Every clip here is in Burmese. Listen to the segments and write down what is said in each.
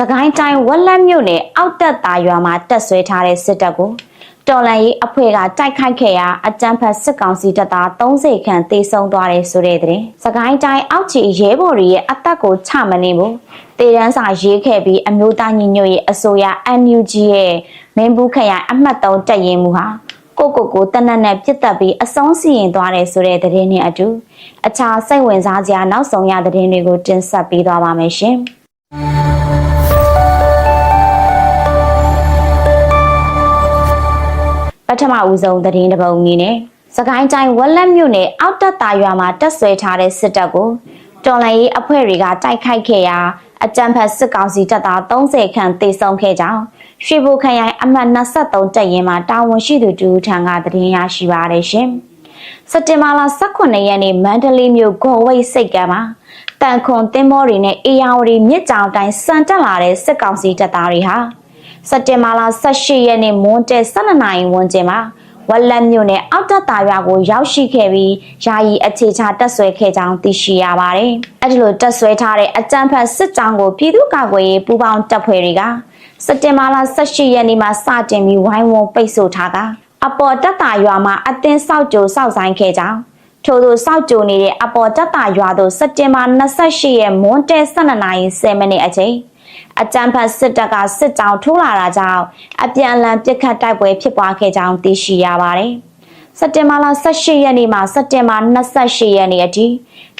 စကိုင်းတိုင်းဝက်လက်မြို့နယ်အောက်တက်တာရွာမှာတက်ဆွဲထားတဲ့စစ်တပ်ကိုတော်လန်ရေးအဖွဲ့ကတိုက်ခိုက်ခဲ့ရာအကြမ်းဖက်စစ်ကောင်စီတပ်သား30ခန့်သေဆုံးသွားတယ်ဆိုတဲ့တဲ့။စကိုင်းတိုင်းအောက်ချီရဲဘော်တွေရဲ့အသက်ကိုချမနေဘူး။တေရန်စာရေးခဲ့ပြီးအမျိုးသားညီညွတ်ရေးအစိုးရ NUG ရဲ့မင်းဘူးခရိုင်အမှတ်3တက်ရင်မှုဟာကိုကိုကိုတနက်နဲ့ပြစ်တက်ပြီးအဆုံးစီရင်သွားတယ်ဆိုတဲ့သတင်းနဲ့အတူအခြားစိတ်ဝင်စားစရာနောက်ဆုံးရသတင်းတွေကိုတင်ဆက်ပေးသွားပါမယ်ရှင်။ ပထမဦးဆုံးသတင်းတစ်ပုဒ်အနေနဲ့စကိုင်းတိုင်းဝက်လက်မြို့နယ်အောက်တက်တာရွာမှာတက်ဆွဲထားတဲ့စစ်တပ်ကိုတော်လှန်ရေးအဖွဲ့တွေကတိုက်ခိုက်ခဲ့ရာအကြမ်းဖက်စစ်ကောင်စီတပ်သား30ခန့်သေဆုံးခဲ့ကြောင်းရွှေဘိုခရိုင်အမှတ်23တပ်ရင်းမှာတာဝန်ရှိသူတူထံကသတင်းရရှိပါရရှင်။စက်တင်ဘာလ18ရက်နေ့မန္တလေးမြို့ဂေါ်ဝိတ်စိတ်ကမ်းမှာတန်ခွန်တင်းမောတွေနဲ့အေယာဝတီမြစ်ကြောင်တိုင်းစံတက်လာတဲ့စစ်ကောင်စီတပ်သားတွေဟာ စက်တင်ဘာလ18ရက်နေ့မွန်းတဲ12နာရီဝန်းကျင်မှာဝက်လက်မြို့နယ်အောက်တက်တာရွာကိုရောက်ရှိခဲ့ပြီးယာယီအခြေချတက်ဆွဲခဲ့ကြောင်းသိရှိရပါတယ်။အဲဒီလိုတက်ဆွဲထားတဲ့အကြမ်းဖက်စစ်ကြောင်းကိုပြည်သူ့ကာကွယ်ရေးပူးပေါင်းတပ်ဖွဲ့တွေကစက်တင်ဘာလ18ရက်နေ့မှာစတင်ပြီးဝိုင်းဝန်းပိတ်ဆို့ထားကအပေါ်တက်တာရွာမှာအသင်းစောက်ကြိုစောက်ဆိုင်ခဲ့ကြောင်းထို့သောစောက်ကြိုနေတဲ့အပေါ်တက်တာရွာသို့စက်တင်ဘာ28ရက်မွန်းတဲ12နာရီ10မိနစ်အချိန် အကြံဖတ်စစ်တပ်ကစစ်ကြောင်းထိုးလာတာကြောင့်အပြန်အလှန်ပစ်ခတ်တိုက်ပွဲဖြစ်ပွားခဲ့ကြောင်းသိရှိရပါတယ်။စက်တင်ဘာလ18ရက်နေ့မှစက်တင်ဘာ28ရက်နေ့အထိ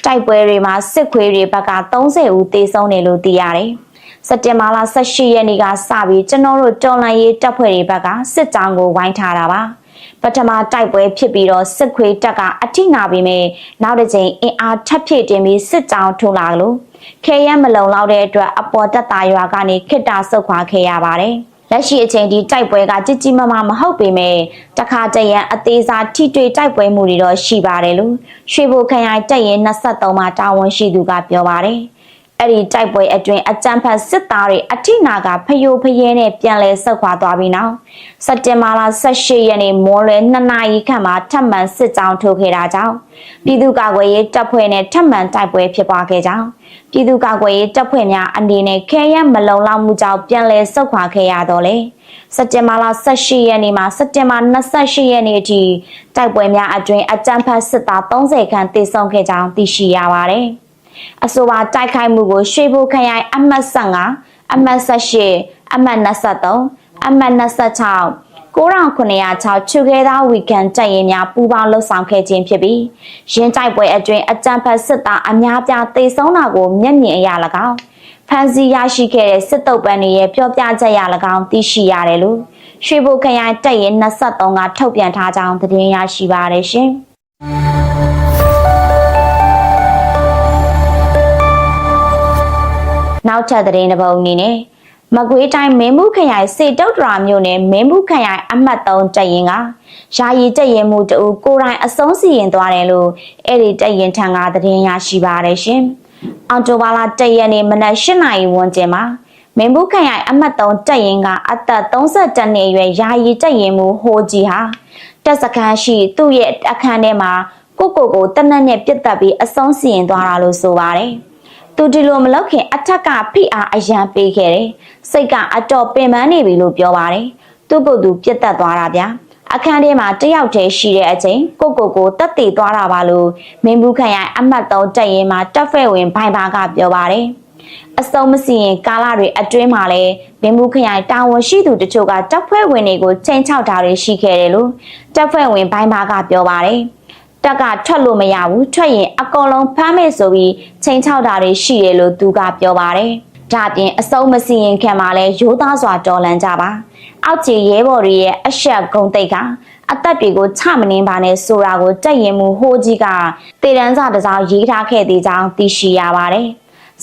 တိုက်ပွဲတွေမှာစစ်ခွေးတွေဘက်က30ဦးသေဆုံးတယ်လို့သိရတယ်။စက်တင်ဘာလ18ရက်နေ့ကစပြီးကျွန်တော်တို့တော်လန်ရေးတပ်ဖွဲ့တွေဘက်ကစစ်ကြောင်းကိုဝိုင်းထားတာပါ။ပထမတိုက်ပွဲဖြစ်ပြီးတော့စစ်ခွေးတပ်ကအထိနာပြီးမြဲနောက်တစ်ချိန်အင်အားထပ်ဖြည့်တင်ပြီးစစ်ကြောင်းထိုးလာလို့ ခဲရမလုံလောက်တဲ့အတွက်အပေါ်တက်တာရွာကနေခိတ္တဆုတ်ခွာခဲ့ရပါတယ်။လက်ရှိအချိန်ဒီတိုက်ပွဲကကြည်ကြီးမမမဟုတ်ပေမဲ့တခါတရံအသေးစားထိတွေ့တိုက်ပွဲမှုတွေတော့ရှိပါတယ်လို့ရွှေဘိုခရိုင်တပ်ရင်23မှာတာဝန်ရှိသူကပြောပါတယ်။ အဲ့ဒီတိုက်ပွဲအတွင်းအကြမ်းဖက်စစ်သားတွေအထိနာကဖယိုဖယဲနဲ့ပြန်လဲဆုတ်ခွာသွားပြီးနောက်စက်တင်ဘာလ18ရက်နေ့မော်လွယ်2နာရီခန့်မှာထပ်မံစစ်ကြောင်းထိုးခဲ့တာကြောင့်ပြည်သူ့ကာကွယ်ရေးတပ်ဖွဲ့နဲ့ထပ်မံတိုက်ပွဲဖြစ်ပွားခဲ့ကြောင်းပြည်သူ့ကာကွယ်ရေးတပ်ဖွဲ့များအနေနဲ့ခဲရမလုံလောက်မှုကြောင့်ပြန်လဲဆုတ်ခွာခဲ့ရတော့လေစက်တင်ဘာလ18ရက်နေ့မှာစက်တင်ဘာ28ရက်နေ့အထိတိုက်ပွဲများအတွင်းအကြမ်းဖက်စစ်သား30ခန့်သေဆုံးခဲ့ကြောင်းသိရှိရပါတယ်။ အဆိုပါတိုက်ခိုက်မှုကိုရွှေဘိုခရိုင်အမှတ်15အမှတ်18အမှတ်23အမှတ်26 9906ချူခဲသားဝီကန်တိုက်ရင်များပူးပေါင်းလှုပ်ဆောင်ခဲ့ခြင်းဖြစ်ပြီးရင်းတိုက်ပွဲအတွင်းအကြမ်းဖက်စစ်သားအများပြားသေဆုံးတာကိုမျက်မြင်အရ၎င်းဖန်စီရရှိခဲ့တဲ့စစ်တုပ်ပန်းတွေရဲ့ပြောပြချက်ရ၎င်းသိရှိရတယ်လို့ရွှေဘိုခရိုင်တပ်ရင်23ကထုတ်ပြန်ထားကြောင်းသတင်းရရှိပါရရှင်။ နောက်ထပ်သတင်းတစ်ပုဒ်အနေနဲ့မကွေးတိုင်းမင်းမှုခရိုင်စေတုတ်တရာမြို့နယ်မင်းမှုခရိုင်အမှတ်3တပ်ရင်ကယာယီတပ်ရင်မှုတူကိုရိုင်းအဆုံးစီရင်သွားတယ်လို့အဲ့ဒီတပ်ရင်ထံကသတင်းရရှိပါရရှင်။အော်တိုဘာလာတပ်ရင်နေမနက်၈နာရီဝန်းကျင်မှာမင်းဘူးခရိုင်အမှတ်3တပ်ရင်ကအသက်32နှစ်အရွယ်ယာယီတပ်ရင်မှုဟိုကြီးဟာတပ်စခန်းရှိသူ့ရဲ့အခန်းထဲမှာကိုကိုကိုတနက်နဲ့ပြစ်တက်ပြီးအဆုံးစီရင်သွားတာလို့ဆိုပါတယ်။ သူဒီလိုမလုပ်ခင်အထက်ကဖိအားအရန်ပေးခဲ့တယ်။စိတ်ကအတော်ပင်ပန်းနေပြီလို့ပြောပါတယ်။သူ့ကိုယ်သူပြတ်တက်သွားတာဗျာ။အခန်းထဲမှာတယောက်တည်းရှိတဲ့အချိန်ကိုကိုကိုတက်တည်သွားတာပါလို့မင်းဘူးခရိုင်အမှတ်3တက်ရင်မှာတက်ဖဲ့ဝင်ဘိုင်ဘာကပြောပါတယ်။အစုံမစီရင်ကာလတွေအတွင်းမှာလဲမင်းဘူးခရိုင်တာဝန်ရှိသူတချို့ကတပ်ဖွဲ့ဝင်တွေကိုချိန်ချောက်တာတွေရှိခဲ့တယ်လို့တပ်ဖွဲ့ဝင်ဘိုင်ဘာကပြောပါတယ်။ တက်ကထွက်လို့မရဘူးထွက်ရင်အကုန်လုံးဖမ်းမယ်ဆိုပြီးချိန်ချောက်တာတွေရှိတယ်လို့သူကပြောပါတယ်ဒါပြင်အစုံမစီရင်ခံမှာလဲရိုးသားစွာတော်လန်ကြပါအောက်ခြေရဲဘော်တွေရဲ့အဆက်ဂုံတိတ်ကအသက်တွေကိုချမနှင်းပါနဲ့ဆိုတာကိုတက်ရင်မှုဟိုးကြီးကတေတန်းစာတစောင်းရေးထားခဲ့သေးကြောင်းသိရှိရပါတယ်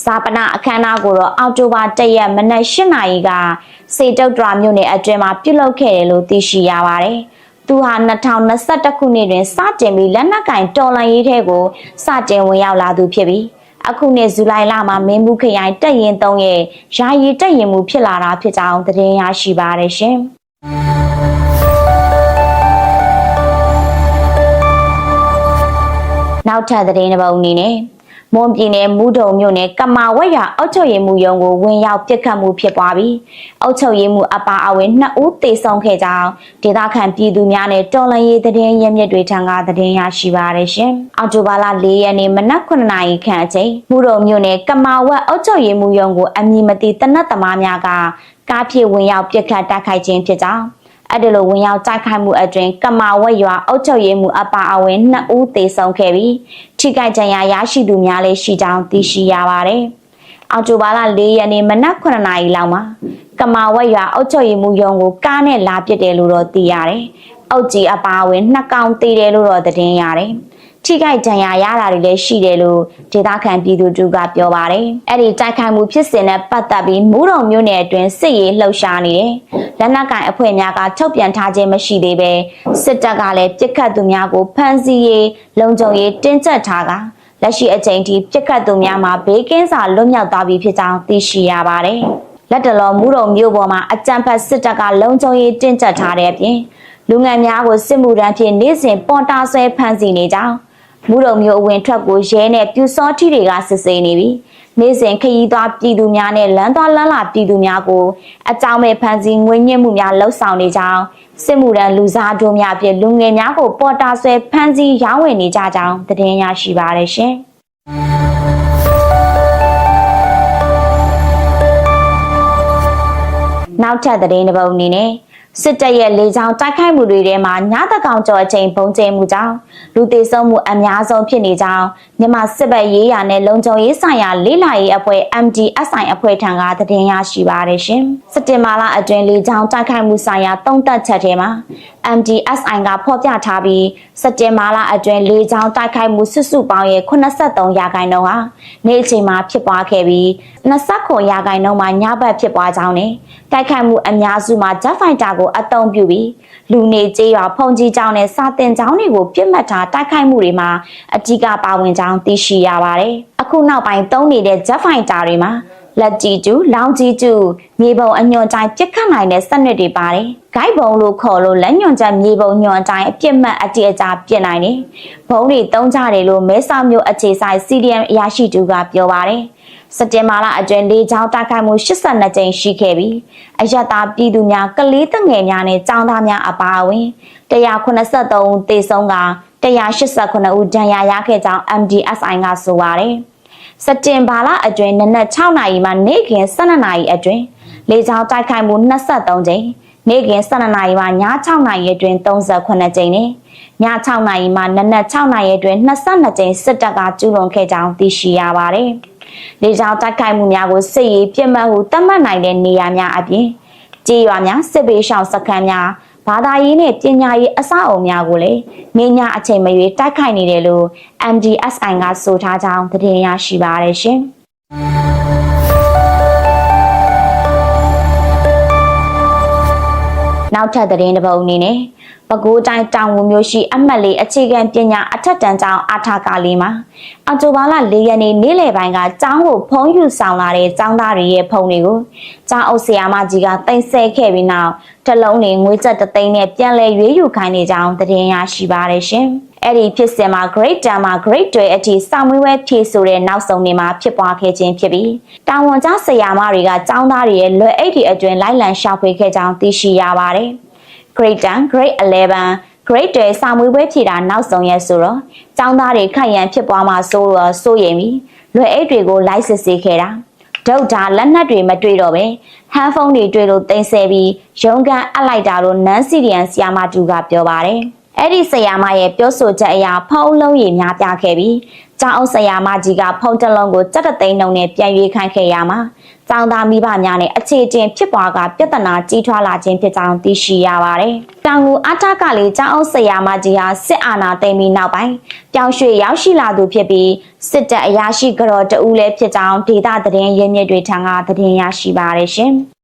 ဇာပနာအခမ်းအနားကိုတော့အောက်တိုဘာ၁ရက်မနက်၈နာရီကစေတုတ်တရာမြို့နယ်အတွင်းမှာပြုလုပ်ခဲ့တယ်လို့သိရှိရပါတယ်။ သူဟာ2021ခုနှစ်တွင်စတင်ပြီးလက်နက်ကင်တော်လှန်ရေးထဲကိုစတင်ဝင်ရောက်လာသူဖြစ်ပြီးအခုနှစ်ဇူလိုင်လမှာမင်းမှုခရိုင်တက်ရင်3ရဲ့ယာယီတက်ရင်မှုဖြစ်လာတာဖြစ်ကြောင်းသတင်းရရှိပါရရှင်နောက်ထပ်သတင်းတစ်ပုဒ်အနေနဲ့ မွန်ပြည်နယ်မူဒုံမြို့နယ်ကမာဝက်ရွာအုတ်ချုပ်ရေးမှုရုံးကိုဝင်ရောက်ပစ်ခတ်မှုဖြစ်ပွားပြီးအုတ်ချုပ်ရေးမှုအပါအဝင်နှစ်ဦးသေဆုံးခဲ့ကြောင်းဒေသခံပြည်သူများနဲ့တော်လှန်ရေးသတင်းရင်းမြစ်တွေထံကသတင်းရရှိပါရရှင်။အောက်တိုဘာလ၄ရက်နေ့မနက်9နာရီခန့်အချိန်မူဒုံမြို့နယ်ကမာဝက်အုတ်ချုပ်ရေးမှုရုံးကိုအမည်မသိတနတ်သမားများကကားဖြင့်ဝင်ရောက်ပစ်ခတ်တိုက်ခိုက်ခြင်းဖြစ်ကြောင်း အဲ့ဒီလိုဝင်ရောက်တိုက်ခိုက်မှုအတွင်ကမာဝက်ရွာအုတ်ချုပ်ရေးမှုအပါအဝင်နှစ်ဦးသေဆုံးခဲ့ပြီးထိခိုက်ဒဏ်ရာရရှိသူများလည်းရှိကြောင်းသိရှိရပါတယ်။အောက်တိုဘာလ၄ရက်နေ့မနက်9နာရီလောက်မှာကမာဝက်ရွာအုတ်ချုပ်ရေးမှုရုံးကိုကားနဲ့လာပစ်တယ်လို့တော့သိရတယ်။အုတ်ကြီးအပါအဝင်နှစ်ကောင်သေတယ်လို့တော့သတင်းရတယ်။ ထိခိုက်ဒဏ်ရာရတာတွေလည်းရှိတယ်လို့ဒေသခံပြည်သူတို့ကပြောပါတယ်။အဲ့ဒီတိုက်ခိုက်မှုဖြစ်စဉ်နဲ့ပတ်သက်ပြီးမူးတော်မြို့နယ်အတွင်းစစ်ရေးလှုပ်ရှားနေတယ်။လက်နက်ကိုင်အဖွဲ့များကထုတ်ပြန်ထားခြင်းမရှိသေးပဲစစ်တပ်ကလည်းပြစ်ခတ်သူများကိုဖမ်းဆီးရေးလုံခြုံရေးတင်းကျပ်ထားတာလက်ရှိအချိန်ထိပြစ်ခတ်သူများမှာဘေးကင်းစာလွတ်မြောက်သွားပြီဖြစ်ကြောင်းသိရှိရပါတယ်။လက်တလောမူးတော်မြို့ပေါ်မှာအကြံဖတ်စစ်တပ်ကလုံခြုံရေးတင်းကျပ်ထားတဲ့အပြင်လူငယ်များကိုစစ်မှုထမ်းဖြင့်နေ့စဉ်ပေါ်တာဆွဲဖမ်းဆီးနေကြောင်း မူရုံမျိုးအဝင်ထွက်ကိုရဲနဲ့ပြူစောထီတွေကစစ်ဆေးနေပြီနေ့စဉ်ခရီးသွားပြည်သူများနဲ့လမ်းသွားလမ်းလာပြည်သူများကိုအကြောင်းမဲ့ဖမ်းဆီးငွေညှစ်မှုများလှုပ်ဆောင်နေကြောင်းစစ်မှုထမ်းလူစားတို့များဖြင့်လူငယ်များကိုပေါ်တာဆွဲဖမ်းဆီးရောင်းဝယ်နေကြကြောင်းသတင်းရရှိပါရရှင်နောက်ထပ်သတင်းတစ်ပုဒ်အနေနဲ့ စစ်တပ်ရဲ့လေကြောင်းတိုက်ခိုက်မှုတွေထဲမှာညတကောင်ကျော်အချိန်ပုံကျဲမှုကြောင့်လူသေဆုံးမှုအများဆုံးဖြစ်နေကြောင်းမြန်မာစစ်ဘက်ရေးရာနဲ့လုံခြုံရေးဆိုင်ရာလေးလာရေးအဖွဲ့ MDSI အဖွဲ့ထံကသတင်းရရှိပါရရှင်။စက်တင်ဘာလအတွင်းလေကြောင်းတိုက်ခိုက်မှုဆိုင်ရာတုံ့တက်ချက်ထဲမှာ MDSI ကဖော်ပြထားပြီးစက်တင်ဘာလအတွင်းလေကြောင်းတိုက်ခိုက်မှုစုစုပေါင်းရဲ့83ရာခိုင်နှုန်းဟာနေ့အချိန်မှာဖြစ်ပွားခဲ့ပြီး29ရာခိုင်နှုန်းမှာညဘက်ဖြစ်ပွားကြောင်းနဲ့တိုက်ခိုက်မှုအများစုမှာ Jet Fighter ကိုအသုံးပြုပြီးလူနေကျေးရွာဖုန်ကြီးကျောင်းနဲ့စာတင်ကျောင်းတွေကိုပြစ်မှတ်ထားတိုက်ခိုက်မှုတွေမှာအကြီးကပါဝင်ကြောင်းသိရှိရပါတယ်။အခုနောက်ပိုင်းသုံးနေတဲ့ Jet Fighter တွေမှာ လက်ကြီးကျူလောင်ကြီးကျူမြေပုံအညွန်တိုင်းပြစ်ခတ်နိုင်တဲ့စနစ်တွေပါတယ်။ဂိုက်ဘုံလို့ခေါ်လို့လက်ညွန်ချက်မြေပုံညွန်တိုင်းအပြစ်မှတ်အတိအကျပြစ်နိုင်တယ်။ဘုံတွေတုံးကြတယ်လို့မဲဆောက်မြို့အခြေဆိုင် CDM အရာရှိတူကပြောပါတယ်။စက်တင်ဘာလအတွင်းလေးချောင်းတိုက်ခိုက်မှု82ကြိမ်ရှိခဲ့ပြီးအယက်သားပြည်သူများကလေးတငယ်များနဲ့ចောင်းသားများအပါအဝင်183ဦးသေဆုံးက189ဦးဒဏ်ရာရခဲ့ကြောင်း MDSI ကဆိုပါတယ်။ စက်တင်ဘာလအတွင်းနနက်6နာရီမှနေ့ခင်း12နာရီအတွင်းလေကြောင်းတိုက်ခိုက်မှု23ကြိမ်နေ့ခင်း12နာရီမှည6နာရီအတွင်း38ကြိမ်နဲ့ည6နာရီမှနနက်6နာရီအတွင်း22ကြိမ်စစ်တပ်ကကျူးလွန်ခဲ့ကြောင်းသိရှိရပါတယ်။လေကြောင်းတိုက်ခိုက်မှုများကိုစစ်ရေးပြစ်မှတ်ဟုသတ်မှတ်နိုင်တဲ့နေရာများအပြင်ကြေးရွာများစစ်ပေးရှောင်စခန်းများ ဘာသာရေးနဲ့ပညာရေးအဆောက်အအုံများကိုလည်းနေညအချိန်မရွေးတိုက်ခိုက်နေတယ်လို့ MDSI ကဆိုထားကြောင်းသတင်းရရှိပါရရှင်။နောက်ထပ်သတင်းတစ်ပုဒ်အနေနဲ့ ပဲခူးတိုင်းတောင်ဝမျိုးရှိအမှတ်လေးအခြေခံပညာအထက်တန်းကျောင်းအထာကာလေးမှာအော်တိုဘာလ၄ရက်နေ့နေ့လယ်ပိုင်းကကျောင်းကိုဖုံးယူဆောင်လာတဲ့ကျောင်းသားတွေရဲ့ဖုံတွေကိုကျောင်းအုပ်ဆရာမကြီးကတင်ဆက်ခဲ့ပြီးနောက်တလုံးနေငွေကျပ်တသိန်းနဲ့ပြန်လည်ရွေးယူခိုင်းနေကြောင်းသတင်းရရှိပါရရှင်။အဲ့ဒီဖြစ်စဉ်မှာ grade 10မှာ grade 12အထိစာမွေးပွဲဖြည့်ဆိုတဲ့နောက်ဆုံးနေမှာဖြစ်ပွားခဲ့ခြင်းဖြစ်ပြီးတာဝန်ကျဆရာမတွေကကျောင်းသားတွေရဲ့လွယ်အိတ်တွေအတွင်လိုက်လံရှာဖွေခဲ့ကြောင်းသိရှိရပါတယ်။ grade 10 grade 11 grade 12စာမွေးပွဲဖြည့်တာနောက်ဆုံးရက်ဆိုတော့ចောင်းသားတွေခိုက်ရန်ဖြစ်ပွားမှာစိုးတော့စိုးရိမ်ပြီးလွယ်အိတ်တွေကိုလိုက်စစ်ဆေးခဲ့တာဒုတ်တာလက်နက်တွေမတွေ့တော့ပဲဟန်ဖုန်းတွေတွေ့လို့တင်ဆက်ပြီးရုံးကန်အပ်လိုက်တာလို့နန်းစီရီယန်ဆီယာမတူကပြောပါတယ်အဲ့ဒီဆရာမရဲ့ပြောဆိုချက်အရဖုံးလုံးရည်များပြခဲ့ပြီးကျောင်းအောင်ဆရာမကြီးကဖုံးတလုံးကိုစက်တသိန်းနှုံနဲ့ပြန်ရွေးခိုင်းခဲ့ရမှာ ကျောင်းသားမိဘများနဲ့အခြေအတင်ဖြစ်ပွားကပြဿနာကြီးထွားလာခြင်းဖြစ်ကြောင်းသိရှိရပါတယ်။တောင်ကူအထကလေးကျောင်းအောင်ဆရာမကြီးဟာစစ်အာဏာသိမ်းပြီးနောက်ပိုင်းပြောင်းရွှေ့ရောက်ရှိလာသူဖြစ်ပြီးစစ်တပ်အရာရှိကြော်တဦးလည်းဖြစ်ကြောင်းဒေသသတင်းရင်းမြစ်တွေထံကသတင်းရရှိပါတယ်ရှင်။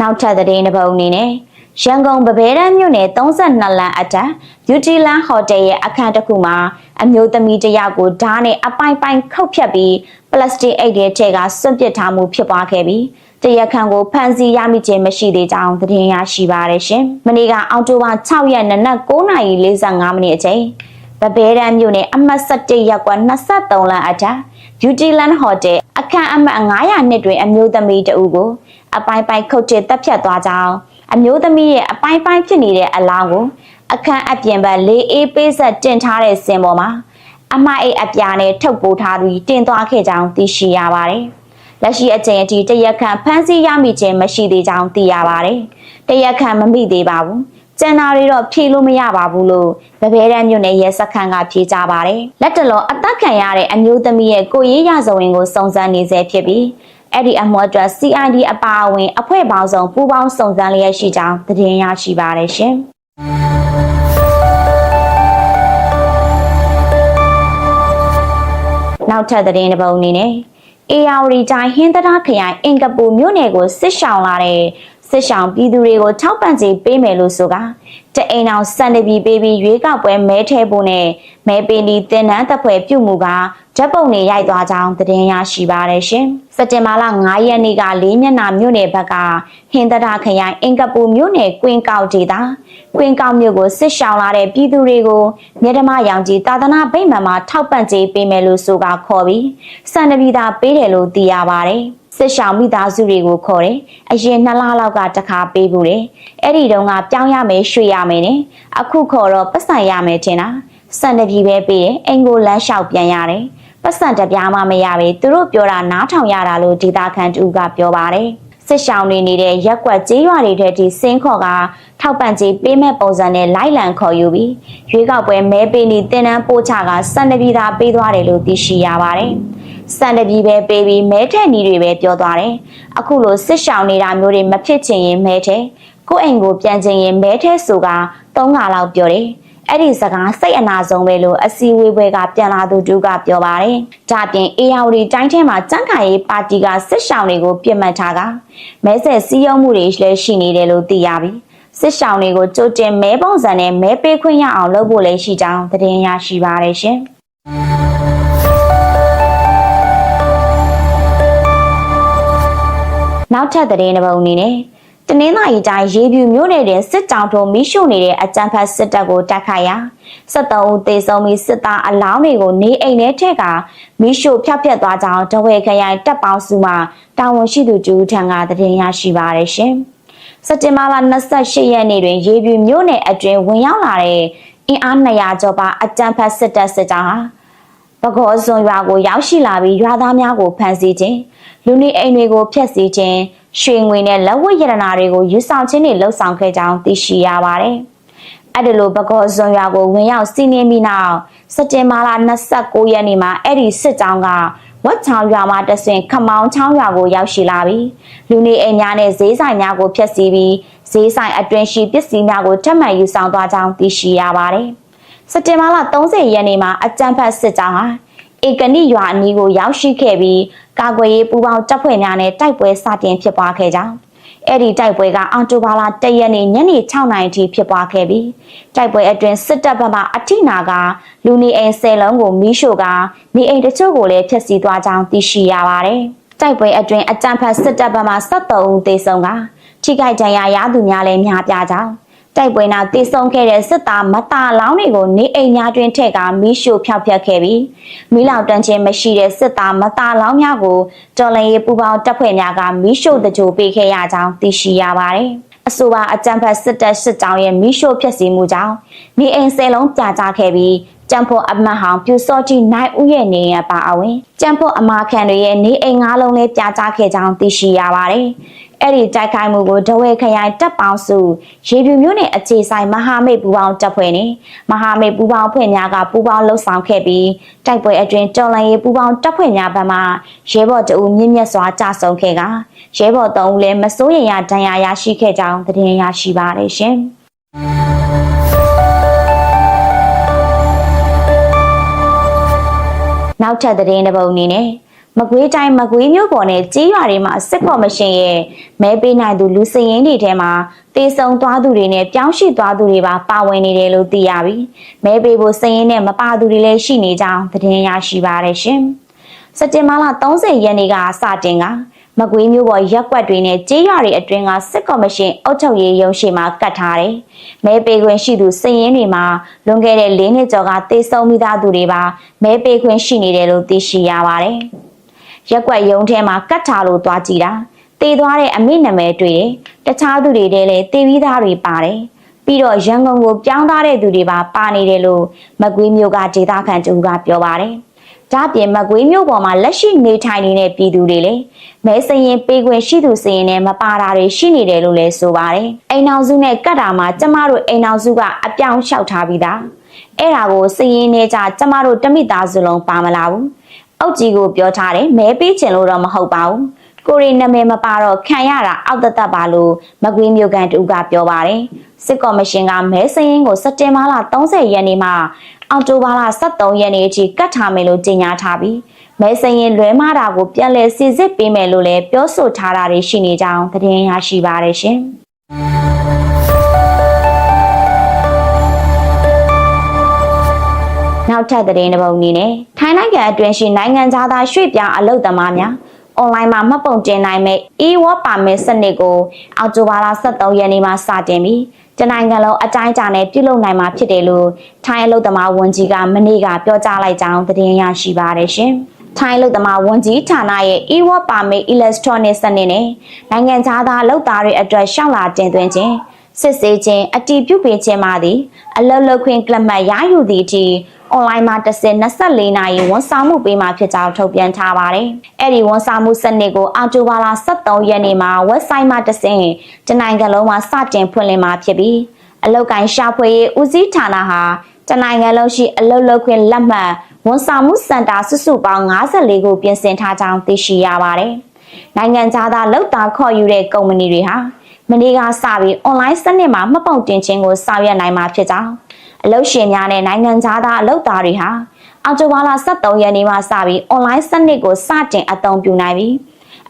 နောက်ထပ်သတင်းတစ်ပုဒ်အနေနဲ့ ရန်ကုန်ဗဘဲတန်းမြို့နယ်32လမ်းအတက် Beauty Land Hotel ရဲ့အခန်းတစ်ခုမှာအမျိုးသမီးတစ်ယောက်ကိုဓားနဲ့အပိုင်ပိုင်ခုတ်ဖြတ်ပြီးပလတ်စတစ်အိတ်ထဲထည့်ကစွန့်ပစ်ထားမှုဖြစ်ပွားခဲ့ပြီးတရက်ခန့်ကိုဖမ်းဆီးရမိခြင်းမရှိသေးကြောင်းသတင်းရရှိပါရရှင်။မနေ့ကအောက်တိုဘာ6ရက်နနက်9:45မိနစ်အချိန်ဗဘဲရန်မြို့နယ်အမှတ်7ရပ်ကွက်23လမ်းအထက် Beauty Land Hotel အခန်းအမှတ်900နှစ်တွင်အမျိုးသမီးတဦးကိုအပိုင်းပိုင်းခုတ်ချတပ်ဖြတ်သွားကြောင်း အမျိုးသမီးရဲ့အပိုင်းပိုင်းဖြစ်နေတဲ့အလောင်းကိုအခန်းအပြင်ဘက်လေးအေးပေးဆက်တင်ထားတဲ့စင်ပေါ်မှာအမအိတ်အပြာနဲ့ထုတ်ပိုးထားပြီးတင်သွားခဲ့ကြောင်းသိရှိရပါတယ်။လက်ရှိအချိန်အထိတရက်ခန့်ဖမ်းဆီးရမိခြင်းမရှိသေးကြောင်းသိရပါတယ်။တရက်ခန့်မမိသေးပါဘူး။ကျန်တာတွေတော့ဖြေလို့မရပါဘူးလို့ဗဘဲရန်မြို့နယ်ရဲစခန်းကဖြေကြပါတယ်။လက်တလောအသက်ခံရတဲ့အမျိုးသမီးရဲ့ကိုရေးရဇဝင်ကိုစုံစမ်းနေဆဲဖြစ်ပြီး အဲ့ဒီအမှုအတွက် CID အပါအဝင် အဖွဲ့ပေါင်းစုံပူးပေါင်းစုံစမ်းလျက်ရှိကြောင်းသတင်းရရှိပါတယ်ရှင်။နောက်ထပ်သတင်းတစ်ပုဒ်အနေနဲ့အေယာဝတီတိုင်းဟင်းသဒခရိုင်အင်ကပူမြို့နယ်ကိုစစ်ရှောင်လာတဲ့ စစ်ရှောင်ပြည်သူတွေကိုထောက်ပံ့ကြေးပေးမယ်လို့ဆိုကတအိမ်အောင်စံတပီပေးပြီးရွေးကောက်ပွဲမဲထဲဖို့နဲ့မဲပင်ဒီတင်နန်းတပ်ဖွဲ့ပြုမှုကဓာတ်ပုံတွေရိုက်သွားကြောင်းသတင်းရရှိပါရရှင်။စက်တင်ဘာလ9ရက်နေ့ကလေးမျက်နှာမြို့နယ်ဘက်ကဟင်္သဒခရိုင်အင်ကပူမြို့နယ်ကွင်းကောက်ဒေသကွင်းကောက်မြို့ကိုစစ်ရှောင်လာတဲ့ပြည်သူတွေကိုမြေဓမ္မရောင်ကြီးသာသနာ့ဗိမာန်မှာထောက်ပံ့ကြေးပေးမယ်လို့ဆိုကခေါ်ပြီးစံတပီသာပေးတယ်လို့သိရပါတယ်။ စစ်ရှောင်မိသားစုတွေကိုခေါ်တယ်။အရင်နှစ်လလောက်ကတခါပေးဘူးတယ်။အဲ့ဒီတုန်းကပြောင်းရမယ်ရွှေ့ရမယ်နဲ့အခုခေါ်တော့ပတ်စံရမယ်ထင်တာ။စံတပီပဲပေးတယ်။အင်ကိုလမ်းလျှောက်ပြန်ရတယ်။ပတ်စံတပြားမှမရပဲသူတို့ပြောတာနားထောင်ရတာလို့ဒေတာခန်တူကပြောပါတယ်။စစ်ရှောင်းနေနေတဲ့ရက်ကွက်ကျေးရွာတွေထဲထိစင်းခေါ်ကထောက်ပံ့ကြေးပေးမဲ့ပုံစံနဲ့လိုက်လံခေါ်ယူပြီးရွေးကောက်ပွဲမဲပေးနေတင်နန်းပို့ချကစံတပီသာပေးသွားတယ်လို့သိရှိရပါတယ်။ စံတပီပဲပေးပြီးမဲထက်နီတွေပဲပြောသွားတယ်။အခုလိုစစ်ရှောင်းနေတာမျိုးတွေမဖြစ်ချင်ရင်မဲထဲကိုယ့်အိမ်ကိုပြန်ချင်ရင်မဲထဲဆိုက၃ခါလောက်ပြောတယ်။အဲ့ဒီစကားစိတ်အနာဆုံးပဲလို့အစည်းအဝေးပွဲကပြန်လာသူတူကပြောပါတယ်။ဒါပြင်အေယာဝတီတိုင်းထဲမှာကြန့်ခိုင်ရေးပါတီကစစ်ရှောင်းတွေကိုပြစ်မှတ်ထားကမဲဆက်စည်းရုံးမှုတွေလည်းရှိနေတယ်လို့သိရပြီ။စစ်ရှောင်းတွေကိုကြိုတင်မဲပုံစံနဲ့မဲပေးခွင့်ရအောင်လုပ်ဖို့လည်းရှိကြောင်းသတင်းရရှိပါတယ်ရှင်။ နောက်ထပ်သတင်းတစ်ပုဒ်အနေနဲ့တနင်္သာရီတိုင်းရေပြူမြို့နယ်တွင်စစ်တောင်ထုံမိရှုနေတဲ့အကြမ်းဖက်စစ်တပ်ကိုတိုက်ခိုက်ရာ73ဦးသေဆုံးပြီးစစ်သားအလောင်းတွေကိုနေအိမ်ထဲထည့်ကမိရှုဖျောက်ဖျက်သွားကြောင်းတဝဲခရိုင်တပ်ပေါင်းစုမှတာဝန်ရှိသူကျူးထံကသတင်းရရှိပါရရှင်။စက်တင်ဘာလ28ရက်နေ့တွင်ရေပြူမြို့နယ်အတွင်းဝင်ရောက်လာတဲ့အင်အား200ကျော်ပါအကြမ်းဖက်စစ်တပ်စစ်ကြောင်းဟာ ပကောစွန်ရွာကိုရောက်ရှိလာပြီးရွာသားများကိုဖမ်းဆီးခြင်းလူနေအိမ်တွေကိုဖျက်ဆီးခြင်းရွှေငွေနဲ့လက်ဝတ်ရတနာတွေကိုယူဆောင်ခြင်းတွေလှုပ်ဆောင်ခဲ့ကြောင်းသိရှိရပါတယ်။အဲ့ဒီလိုဘကောဇွန်ရွာကိုဝင်ရောက်စီးနင်းပြီးနောက်စက်တင်ဘာလ29ရက်နေ့မှာအဲ့ဒီစစ်ကြောင်းကဝက်ချောင်းရွာမှာတဆင်ခမောင်းချောင်းရွာကိုရောက်ရှိလာပြီးလူနေအိမ်များနဲ့ဈေးဆိုင်များကိုဖျက်ဆီးပြီးဈေးဆိုင်အတွင်းရှိပစ္စည်းများကိုထပ်မံယူဆောင်သွားကြောင်းသိရှိရပါတယ်။ စက်တင်ဘာလ30ရက်နေ့မှာအကြမ်းဖက်စစ်ကြောင်းဟာဧကနိရွာအနီးကိုရောက်ရှိခဲ့ပြီးကာကွယ်ရေးပူးပေါင်းတပ်ဖွဲ့များနဲ့တိုက်ပွဲစတင်ဖြစ်ပွားခဲ့ကြောင်းအဲ့ဒီတိုက်ပွဲကအော်တိုဘာလ၁ရက်နေ့ညနေ6နာရီထိဖြစ်ပွားခဲ့ပြီးတိုက်ပွဲအတွင်းစစ်တပ်ဘက်မှအထိနာကလူနေအိမ်၁၀လုံးကိုမီးရှို့ကနေအိမ်တချို့ကိုလည်းဖျက်ဆီးသွားကြောင်းသိရှိရပါတယ်။တိုက်ပွဲအတွင်းအကြမ်းဖက်စစ်တပ်ဘက်မှ73ဦးသေဆုံးကထိခိုက်ဒဏ်ရာရသူများလည်းများပြားကြောင်း တိုက်ပွဲနောက်တည်ဆုံခဲ့တဲ့စစ်သားမတာလောင်းတွေကိုနေအိမ်များတွင်ထည့်ကမီးရှို့ဖျောက်ဖျက်ခဲ့ပြီးမီးလောင်တန်းခြင်းမရှိတဲ့စစ်သားမတာလောင်းများကိုတော်လန်ရေးပူပေါင်းတပ်ဖွဲ့များကမီးရှို့တကြိုပေးခဲ့ရကြောင်းသိရှိရပါတယ်။အဆိုပါအကြံဖတ်စစ်တပ်စစ်တောင်းရဲ့မီးရှို့ဖျက်ဆီးမှုကြောင့်နေအိမ်ဆယ်လုံးပြာကျခဲ့ပြီးကျန်ဖို့အမတ်ဟောင်ပြူစောတိနိုင်ဦးရဲ့နေရပါအဝင်ကျန်ဖို့အမာခံတွေရဲ့နေအိမ်ငါးလုံးလေးပြာကျခဲ့ကြောင်းသိရှိရပါတယ်။ အဲ့ဒီတိုက်ခိုက်မှုကိုဒဝဲခရိုင်တပ်ပေါင်းစုရေပြူမြို့နယ်အခြေဆိုင်မဟာမိတ်ပူပေါင်းတပ်ဖွဲ့နဲ့မဟာမိတ်ပူပေါင်းဖွဲ့များကပူပေါင်းလှုပ်ဆောင်ခဲ့ပြီးတိုက်ပွဲအတွင်းတော်လန်ရေးပူပေါင်းတပ်ဖွဲ့များဘက်မှရဲဘော်တအူမြင့်မြတ်စွာကြာဆုံးခဲ့ကရဲဘော်၃ဦးလည်းမစိုးရိမ်ရဒဏ်ရာရရှိခဲ့ကြောင်းသတင်းရရှိပါတယ်ရှင်နောက်ထပ်သတင်းတစ်ပုဒ်အနေနဲ့ မကွေးတိုင်းမကွေးမြို့ပေါ်နဲ့ကြေးရွာတွေမှာစစ်ကော်မရှင်ရဲ့မဲပေးနိုင်သူလူစည်ရင်းတွေထဲမှာတေဆုံသွားသူတွေနဲ့ပြောင်းရွှေ့သွားသူတွေပါပါဝင်နေတယ်လို့သိရပြီ။မဲပေးဖို့စည်ရင်းနဲ့မပါသူတွေလည်းရှိနေကြောင်းသတင်းရရှိပါရရှင်။စက်တင်ဘာလ30ရက်နေ့ကစတင်ကမကွေးမျိုးပေါ်ရက်ကွက်တွေနဲ့ကြေးရွာတွေအတွင်းကစစ်ကော်မရှင်အုပ်ချုပ်ရေးရုံးရှိမှာကတ်ထားတယ်။မဲပေးခွင့်ရှိသူစည်ရင်းတွေမှာလွန်ခဲ့တဲ့၄နှစ်ကျော်ကတေဆုံးမိသားသူတွေပါမဲပေးခွင့်ရှိနေတယ်လို့သိရှိရပါတယ်။ ရက်ကွက်ရုံးထဲမှာကတ်ထားလို့သွားကြည့်တာတည်သွားတဲ့အမိနာမည်တွေ့တယ်။တခြားသူတွေတည်းလည်းတည်ပြီးသားတွေပါတယ်။ပြီးတော့ရန်ကုန်ကိုပြောင်းသားတဲ့သူတွေပါပါနေတယ်လို့မကွေးမျိုးကဒေသခံတူကပြောပါတယ်။ဒါပြင်မကွေးမျိုးပေါ်မှာလက်ရှိနေထိုင်နေတဲ့ပြည်သူတွေလည်းမဲစရင်ပေးခွင့်ရှိသူစရင်နဲ့မပါတာတွေရှိနေတယ်လို့လည်းဆိုပါတယ်။အိမ်အောင်စုနဲ့ကတ်တာမှာကျမတို့အိမ်အောင်စုကအပြောင်းလျှောက်ထားပြီးသား။အဲ့ဒါကိုစရင်နေကြကျမတို့တမိသားစုလုံးပါမလာဘူး။ အောက်ကြီးကိုပြောထားတယ်မဲပေးချင်လို့တော့မဟုတ်ပါဘူး။ကိုရီနာမည်မပါတော့ခံရတာအောက်သက်သက်ပါလို့မကွေးမျိုးကန်တူကပြောပါတယ်။စစ်ကော်မရှင်ကမဲစရင်ကိုစက်တင်ဘာလ30ရက်နေ့မှာအောက်တိုဘာလ23ရက်နေ့အထိကတ်ထားမယ်လို့ကြေညာထားပြီးမဲစရင်လွဲမားတာကိုပြန်လည်စစ်စစ်ပေးမယ်လို့လည်းပြောဆိုထားတာတွေရှိနေကြောင်းသတင်းရရှိပါတယ်ရှင်။ နောက်ထပ်သတင်းတစ်ပုဒ်အနေနဲ့ထိုင်းနိုင်ငံအတွင်းရှိနိုင်ငံသားရွှေ့ပြောင်းအလုပ်သမားများအွန်လိုင်းမှာမှတ်ပုံတင်နိုင်မဲ့ e-work permit စနစ်ကိုအောက်တိုဘာလ23ရက်နေ့မှာစတင်ပြီးတနိုင်ငံလုံးအတိုင်းအတာနဲ့ပြုလုပ်နိုင်မှာဖြစ်တယ်လို့ထိုင်းအလုပ်သမားဝန်ကြီးကမနေ့ကပြောကြားလိုက်ကြောင်းသတင်းရရှိပါတယ်ရှင်။ထိုင်းလူသမားဝန်ကြီးဌာနရဲ့ e-work permit electronic စနစ်နဲ့နိုင်ငံသားသားလုပ်သားတွေအတွက်ရှောက်လာတင်သွင်းခြင်းစစ်ဆေးခြင်းအတီးပြုပေးခြင်းမှသည်အလုပ်လုပ်ခွင့်ကလပ်မှတ်ရယူသည့်အထိ အွန်လိုင်းမှာတစ်စင်24နာရီဝန်ဆောင်မှုပေးမှာဖြစ်ကြောင်းထုတ်ပြန်ထားပါတယ်။အဲ့ဒီဝန်ဆောင်မှုစနစ်ကိုအောက်တိုဘာလ23ရက်နေ့မှာ website မှာတစ်စင်တနိုင်ငံလုံးမှာစတင်ဖွင့်လှစ်မှာဖြစ်ပြီးအလုပ်ကိုင်းရှာဖွေရေးဦးစီးဌာနဟာတနိုင်ငံလုံးရှိအလုပ်လုပ်ခွင့်လက်မှတ်ဝန်ဆောင်မှုစင်တာစုစုပေါင်း54ခုပြင်ဆင်ထားကြောင်းသိရှိရပါတယ်။နိုင်ငံခြားသားလုပ်သားခေါ်ယူတဲ့ကုမ္ပဏီတွေဟာမနေ့ကစပြီးအွန်လိုင်းစနစ်မှာမှတ်ပုံတင်ခြင်းကိုဆောင်ရွက်နိုင်မှာဖြစ်ကြောင်း အလုပ်ရှင်များနဲ့နိုင်ငံခြားသားအလုပ်သားတွေဟာအော်တိုဘာလ23ရက်နေ့မှစပြီးအွန်လိုင်းစနစ်ကိုစတင်အသုံးပြုနိုင်ပြီး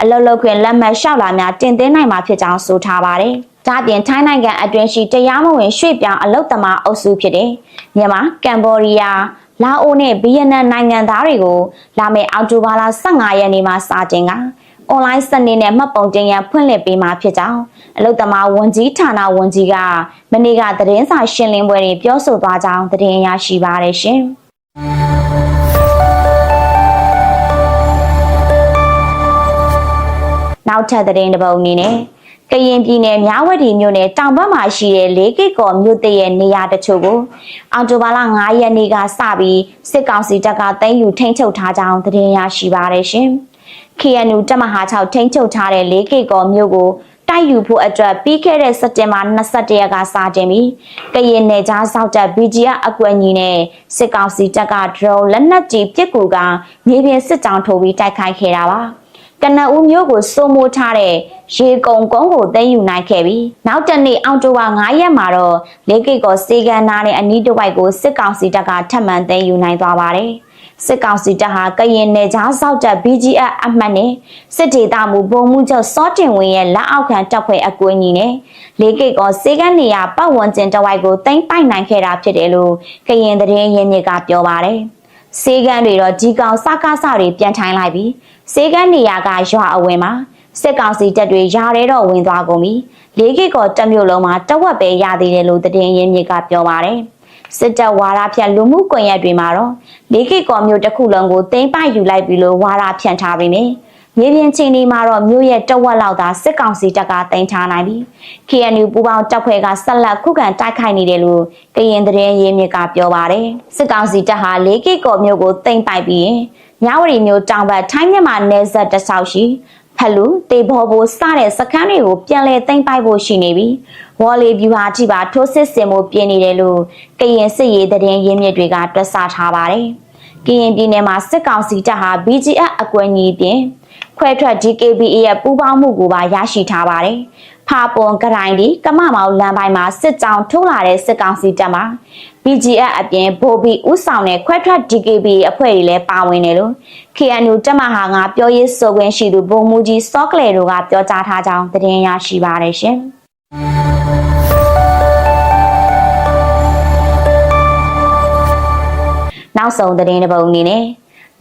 အလုပ်လုပ်ခွင့်လက်မှတ်လျှောက်လာများတင်သွင်းနိုင်မှာဖြစ်ကြောင်းဆိုထားပါတယ်။ဒါပြင်ထိုင်းနိုင်ငံအတွင်းရှိတရားမဝင်ရွှေ့ပြောင်းအလုပ်သမားအုပ်စုဖြစ်တဲ့မြန်မာ၊ကမ်ဘောဒီးယား၊လာအိုနဲ့ဗီယက်နမ်နိုင်ငံသားတွေကိုလာမယ့်အောက်တိုဘာလ15ရက်နေ့မှာစတင်က အွန်လိုင်းစနစ်နဲ့မှတ်ပုံတင်ရန်ဖွင့်လှစ်ပေးမှာဖြစ်ကြောင်းအလုတ္တမဝန်ကြီးဌာနဝန်ကြီးကမနေ့ကသတင်းစာရှင်းလင်းပွဲတွင်ပြောဆိုသွားကြောင်းသတင်းရရှိပါရရှင်။နောက်ထပ်သတင်းတစ်ပုဒ်အနေနဲ့ကရင်ပြည်နယ်မြဝတီမြို့နယ်တောင်ဘက်မှာရှိတဲ့လေးကိတ်ကော်မြို့တရဲ့နေရာတချို့ကိုအော်တိုဘာလ9ရက်နေ့ကစပြီးစစ်ကောင်စီတပ်ကသိမ်းယူထိန်းချုပ်ထားကြောင်းသတင်းရရှိပါရရှင်။ KNU တပ်မဟာ6ထိန်းချုပ်ထားတဲ့လေးကိတ်ကော်မြို့ကိုတိုက်ယူဖို့အတွက်ပြီးခဲ့တဲ့စက်တင်ဘာ22ရက်ကစတင်ပြီးကရင်နယ်ကြားစောက်တပ် BGF အကွက်ညီနဲ့စစ်ကောင်စီတပ်က drone လက်နက်ကြီးပစ်ကူကမြေပြင်စစ်ကြောင်းထိုးပြီးတိုက်ခိုက်ခဲ့တာပါကနအူးမျိုးကိုစိုးမိုးထားတဲ့ရေကုံကုန်းကိုသိမ်းယူနိုင်ခဲ့ပြီးနောက်တနေ့အောက်တိုဘာ9ရက်မှာတော့လေးကိတ်ကောစေကန်နာနဲ့အနီးတစ်ဝိုက်ကိုစစ်ကောင်စီတပ်ကထပ်မံသိမ်းယူနိုင်သွားပါတယ်။ စစ်ကောင်စီတပ်ဟာကရင်နယ်ကြားစောက်တပ် BGF အမှတ်နဲ့စစ်ဒေသမူဘုံမှုချုပ်စောတင်ဝင်းရဲ့လက်အောက်ခံတပ်ဖွဲ့အကွင်းကြီးနဲ့လေးကိတ်ကောစေကန်းနေရပတ်ဝန်းကျင်တဝိုက်ကိုတင်ပိုက်နိုင်ခဲ့တာဖြစ်တယ်လို့ကရင်သတင်းရင်းမြစ်ကပြောပါတယ်။စေကန်းတွေတော့ဒီကောင်စကားစတွေပြန်ထိုင်လိုက်ပြီးစေကန်းနေရကရွာအဝင်မှာစစ်ကောင်စီတပ်တွေယာရဲတော့ဝင်သွားကုန်ပြီ။လေးကိတ်ကောတက်မြို့လုံးမှာတဝက်ပဲရသေးတယ်လို့သတင်းရင်းမြစ်ကပြောပါတယ်။ စစ်တပ်ဝါဒဖြန့်လူမှုကွန်ရက်တွေမှာတော့လေးကိကော်မျိုးတစ်ခုလုံးကိုတင်ပယူလိုက်ပြီလို့ဝါဒဖြန့်ထားပြီးမြမြေပြင်ချင်းဒီမှာတော့မြို့ရဲ့တဝက်လောက်သာစစ်ကောင်စီတပ်ကတင်ထားနိုင်ပြီ KNU ပူပေါင်းတပ်ဖွဲ့ကဆက်လက်ခုခံတိုက်ခိုက်နေတယ်လို့ကရင်သတင်းရင်းမြစ်ကပြောပါတယ်စစ်ကောင်စီတပ်ဟာလေးကိကော်မျိုးကိုတင်ပိုက်ပြီးမြဝတီမျိုးတောင်ဘက်ထိုင်းမြန်မာနယ်စပ်တဆောက်ရှိ ဖလူတေဘောဘိုစတဲ့စခန်းတွေကိုပြန်လည်သိမ်းပိုက်ဖို့ရှိနေပြီးဝေါ်လီဗျူဟာထိပါထိုးစစ်ဆင်မှုပြင်နေတယ်လို့ကရင်စစ်ရေးသတင်းရင်းမြစ်တွေကတွက်ဆထားပါတယ်။ကရင်ပြည်နယ်မှာစစ်ကောင်စီတပ်ဟာ BGF အကွယ်ကြီးပြင်ခွဲထွက် DKBA ရဲ့ပူးပေါင်းမှုကိုပါရရှိထားပါတယ်။ ဖာပွန်ကရိုင်ဒီကမမောင်လမ်းပိုင်းမှာစစ်ကြောင်းထိုးလာတဲ့စစ်ကောင်စီတပ်မှာ BGF အပြင်ဗိုလ်ဘီဥဆောင်တဲ့ခွဲထွက် DKB အဖွဲ့တွေလည်းပါဝင်တယ်လို့ KNU တပ်မဟာငါပြောရေးဆိုခွင့်ရှိသူဗိုလ်မှူးကြီးစောကလေတို့ကပြောကြားထားကြောင်းသတင်းရရှိပါတယ်ရှင်။နောက်ဆုံးသတင်းတစ်ပုဒ်အနေနဲ့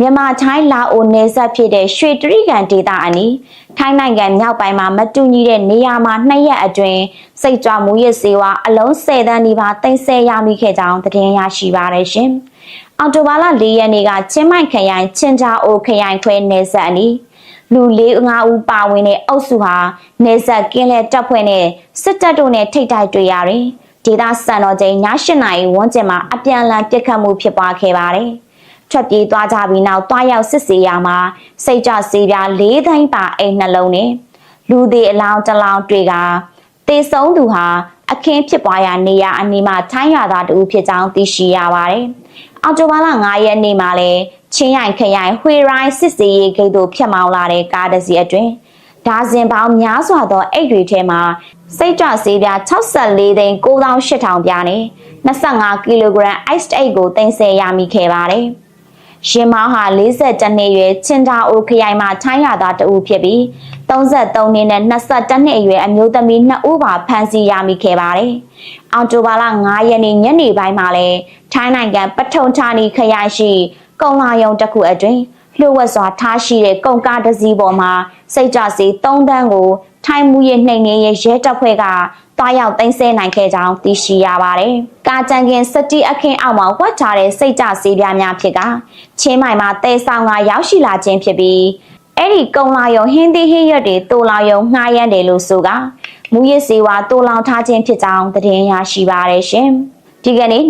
မြန်မာထိုင်းလာအိုနယ်စပ်ဖြစ်တဲ့ရွှေတရိကန်ဒေသအနီးထိုင်းနိုင်ငံမြောက်ပိုင်းမှာမတူညီတဲ့နေရာမှာနှစ်ရက်အတွင်းစိတ်ကြွမှုရစ်စေဝါအလုံး၁၀တန်းဒီပါတင်ဆက်ရမိခဲ့ကြောင်းသတင်းရရှိပါရရှင်။အော်တိုဘာလ၄ရက်နေ့ကချင်းမိုင်ခရိုင်ချင်းချာအိုခရိုင်ခွဲနယ်စပ်အနီးလူလေးငါးဦးပါဝင်တဲ့အုပ်စုဟာနေဆက်ကင်းလဲတပ်ဖွဲ့နဲ့စစ်တပ်တို့နဲ့ထိတ်တိုက်တွေ့ရတယ်။ဒေသစံတော်ချိန်ည၈နာရီဝန်းကျင်မှာအပြန်အလှန်ပစ်ခတ်မှုဖြစ်ပွားခဲ့ပါတယ်။ ထွက်ပြေးသွားကြပြီးနောက်တွားရောက်စစ်ဆေးရမှာစိတ်ကြစေးပြား၄သိန်းပါအိမ်နှလုံးနဲ့လူသေးအလောင်းတစ်လောင်းတွေ့ကတေဆုံးသူဟာအခင်းဖြစ်ပွားရာနေရာအနီးမှာထိုင်းရွာသားတူဖြစ်ကြောင်းသိရှိရပါတယ်။အော်တိုဘာလ9ရက်နေ့မှာလဲချင်းရိုင်ခရိုင်ဟွေရိုင်းစစ်စေးရေးဂိတ်သို့ဖြတ်မောင်းလာတဲ့ကားတစ်စီးအတွင်းဒါဇင်ပေါင်းများစွာသောအိတ်တွေထဲမှာစိတ်ကြွဆေးပြား64သိန်း9800ပြားနဲ့25ကီလိုဂရမ် ice အိတ်ကိုတင်ဆက်ရမိခဲ့ပါတယ်။ ရှင်မောင်ဟာ40နှစ်အရွယ်ချင်းတာအိုခရိုင်မှာထိုင်းရသားတဦးဖြစ်ပြီး33နှစ်နဲ့22နှစ်အရွယ်အမျိုးသမီး2ဦးပါဖမ်းဆီးရမိခဲ့ပါတယ်။အော်တိုဘာလ9ရက်နေ့ညနေပိုင်းမှာလဲထိုင်းနိုင်ငံပထုံဌာနီခရိုင်ရှိကုံလာယုံတစ်ခုအတွင်းလျှို့ဝှက်စွာထားရှိတဲ့ကုန်ကားတစ်စီးပေါ်မှာစိတ်ကြစီ3တန်းကိုထိုင်းမှုရဲ့နှိမ်နင်းရဲ့ရဲတပ်ဖွဲ့က တွားရောက်တင်ဆက်နိုင်ခဲ့ကြောင်းသိရှိရပါတယ်။ကာကြံကင်စတီအခင်းအောက်မှာဝတ်ထားတဲ့စိတ်ကြစီပြားများဖြစ်ကချင်းမိုင်မှာတဲဆောင်ကရောက်ရှိလာခြင်းဖြစ်ပြီးအဲ့ဒီကုံလာယုံဟင်းသီးဟင်းရွက်တွေတိုလာယုံငှားရမ်းတယ်လို့ဆိုကမူရစ်စေဝါတိုလောင်ထားခြင်းဖြစ်ကြောင်းသတင်းရရှိပါရရှင်။ဒီကနေ့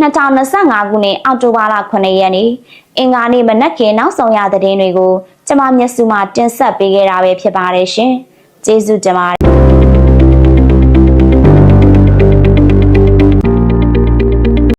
2025ခုနှစ်အောက်တိုဘာလ9ရက်နေ့အင်္ဂါနေ့မနက်ခင်းနောက်ဆုံးရသတင်းတွေကိုကျမမျက်စုမှတင်ဆက်ပေးခဲ့တာပဲဖြစ်ပါတယ်ရှင်။ကျေးဇူးတင်ပါတယ်